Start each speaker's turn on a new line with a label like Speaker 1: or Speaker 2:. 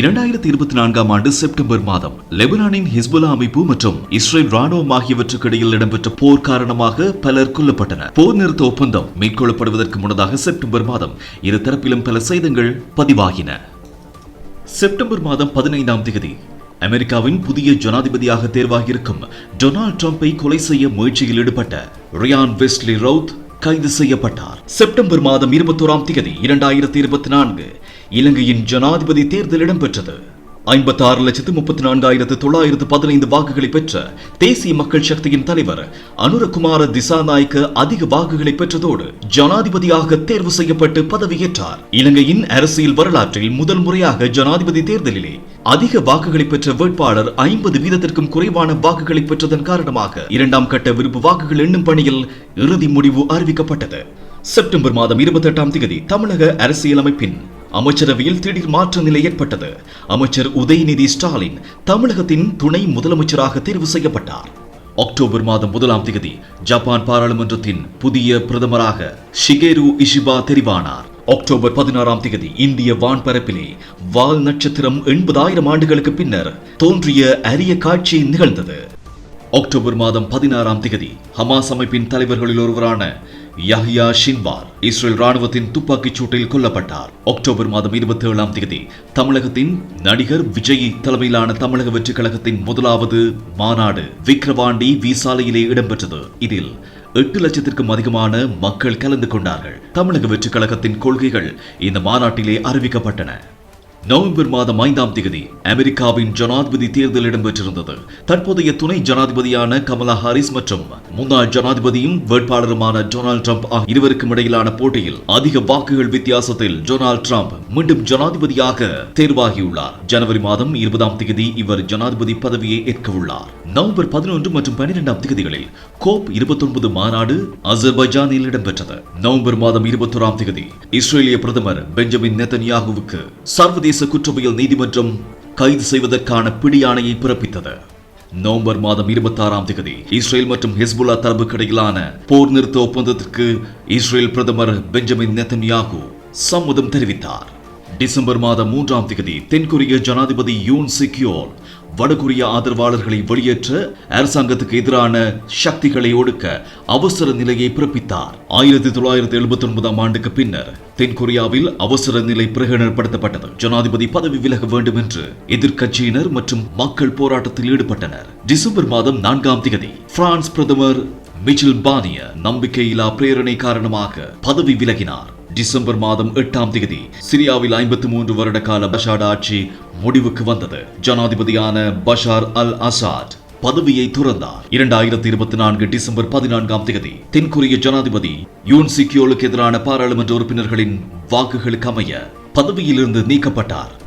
Speaker 1: இரண்டாயிரத்தி இருபத்தி நான்காம் ஆண்டு செப்டம்பர் மாதம் லெபனானின் ஹிஸ்புல்லா அமைப்பு மற்றும் இஸ்ரேல் ராணுவம் ஆகியவற்றுக்கு இடையில் இடம்பெற்ற போர் காரணமாக பலர் கொல்லப்பட்டனர். போர் நிறுத்த ஒப்பந்தம் மேற்கொள்ளப்படுவதற்கு முன்னதாக செப்டம்பர் மாதம் இரு தரப்பிலும் பல சேதங்கள் பதிவாகின. செப்டம்பர் மாதம் பதினைந்தாம் தேதி அமெரிக்காவின் புதிய ஜனாதிபதியாக தேர்வாகியிருக்கும் டொனால்ட் ட்ரம்ப்பை கொலை செய்ய முயற்சியில் ஈடுபட்ட ரியான் வெஸ்லி ரவுத் கைது செய்யப்பட்டார். செப்டம்பர் மாதம் இருபத்தோராம் தேதி இரண்டாயிரத்தி இருபத்தி நான்கு இலங்கையின் ஜனாதிபதி தேர்தல் இடம்பெற்றது. ஐம்பத்தி ஆறு லட்சத்து முப்பத்தி நான்காயிரத்து தொள்ளாயிரத்து பதினைந்து வாக்குகளை பெற்ற தேசிய மக்கள் சக்தியின் தலைவர் அனுரகுமார திசாநாயக்க அதிக வாக்குகளை பெற்றதோடு ஜனாதிபதியாக தேர்வு செய்யப்பட்டு பதவியேற்றார். இலங்கையின் அரசியல் வரலாற்றில் முதல் முறையாக ஜனாதிபதி தேர்தலிலே அதிக வாக்குகளை பெற்ற வேட்பாளர் ஐம்பது வீதத்திற்கும் குறைவான வாக்குகளை பெற்றதன் காரணமாக இரண்டாம் கட்ட விருப்பு வாக்குகள் எண்ணும் பணியில் இறுதி முடிவு அறிவிக்கப்பட்டது. செப்டம்பர் மாதம் இருபத்தி எட்டாம் தேதி தமிழக அரசியலமைப்பின் அமைச்சரவையில் திடீர் மாற்ற நிலை ஏற்பட்டது. அமைச்சர் உதயநிதி ஸ்டாலின் தமிழகத்தின் துணை முதலமைச்சராக தேர்வு செய்யப்பட்டார். அக்டோபர் மாதம் முதலாம் தேதி ஜப்பான் பாராளுமன்றத்தின் புதிய பிரதமராக ஷிகேரு இஷிபா தெரிவானார். அக்டோபர் பதினாறாம் தேதி இந்திய வான்பரப்பிலே வால் நட்சத்திரம் எண்பதாயிரம் ஆண்டுகளுக்கு பின்னர் தோன்றிய அரிய காட்சி நிகழ்ந்தது. அக்டோபர் மாதம் பதினாறாம் தேதி ஹமாஸ் அமைப்பின் தலைவர்களில் ஒருவரான யஹ்யா ஷின்வார் இஸ்ரேல் ராணுவத்தின் துப்பாக்கிச் சூட்டில் கொல்லப்பட்டார். அக்டோபர் மாதம் இருபத்தி ஏழாம் தேதி தமிழகத்தின் நடிகர் விஜய் தலைமையிலான தமிழக வெற்றிக் கழகத்தின் முதலாவது மாநாடு விக்ரவாண்டி விசாலையிலே இடம்பெற்றது. இதில் எட்டு லட்சத்திற்கும் அதிகமான மக்கள் கலந்து கொண்டார்கள். தமிழக வெற்றிக் கழகத்தின் கொள்கைகள் இந்த மாநாட்டிலே அறிவிக்கப்பட்டன. நவம்பர் மாதம் ஐந்தாம் தேதி அமெரிக்காவின் ஜனாதிபதி தேர்தல் இடம்பெற்றிருந்தது. தற்போதைய துணை ஜனாதிபதியான கமலா ஹாரிஸ் மற்றும் முன்னாள் ஜனாதிபதியும் வேட்பாளருமான டொனால்டு ட்ரம்ப் இருவருக்கும் இடையிலான போட்டியில் அதிக வாக்குகள் வித்தியாசத்தில் டொனால்டு ட்ரம்ப் மீண்டும் ஜனாதிபதியாக தேர்வாகியுள்ளார். ஜனவரி மாதம் இருபதாம் தேதி இவர் ஜனாதிபதி பதவியை ஏற்க உள்ளார் நவம்பர் பதினொன்று மற்றும் பன்னிரெண்டாம் தேதிகளில் கோப் இருபத்தொன்பது மாநாடு அசர்பைஜானில் இடம்பெற்றது. நவம்பர் மாதம் இருபத்தோராம் தேதி இஸ்ரேலிய பிரதமர் பெஞ்சமின் நெத்தன்யாகுவுக்கு சர்வதேச குற்றவியல் நீதிமன்றம் கைது செய்வதற்கான பிடியாணையை பிறப்பித்தது. நவம்பர் மாதம் இருபத்தாறாம் தேதி இஸ்ரேல் மற்றும் ஹிஸ்புல்லா தரப்புக்கு இடையிலான போர் நிறுத்த ஒப்பந்தத்திற்கு இஸ்ரேல் பிரதமர் பெஞ்சமின் நெத்தன்யாகு சம்மதம் தெரிவித்தார். டிசம்பர் மாதம் மூன்றாம் தேதி தென்கொரிய ஜனாதிபதி யூன் சிக்யோல் வடகொரிய ஆதரவாளர்களை வெளியேற்ற அரசாங்கத்துக்கு எதிரான சக்திகளை ஒடுக்க அவசர நிலையை பிறப்பித்தார். ஆயிரத்தி தொள்ளாயிரத்தி எழுபத்தி ஒன்பதாம் ஆண்டுக்கு பின்னர் தென்கொரியாவில் அவசர நிலை பிரகடனப்படுத்தப்பட்டது. ஜனாதிபதி பதவி விலக வேண்டும் என்று எதிர்க்கட்சியினர் மற்றும் மக்கள் போராட்டத்தில் ஈடுபட்டனர். டிசம்பர் மாதம் நான்காம் தேதி பிரான்ஸ் பிரதமர் மிச்சில் பானிய நம்பிக்கையில்லா பிரேரணை காரணமாக பதவி விலகினார். டிசம்பர் மாதம் எட்டாம் தேதி சிரியாவில் ஐம்பத்தி மூன்று வருட கால பஷாட் ஆட்சி முடிவுக்கு வந்தது. ஜனாதிபதியான பஷார் அல் அசாத் பதவியை துறந்தார். இரண்டாயிரத்தி இருபத்தி நான்கு டிசம்பர் பதினான்காம் தேதி தென்கொரிய ஜனாதிபதி யூன் சிக்கியோலுக்கு எதிரான பாராளுமன்ற உறுப்பினர்களின் வாக்குகளுக்கு அமைய பதவியிலிருந்து நீக்கப்பட்டார்.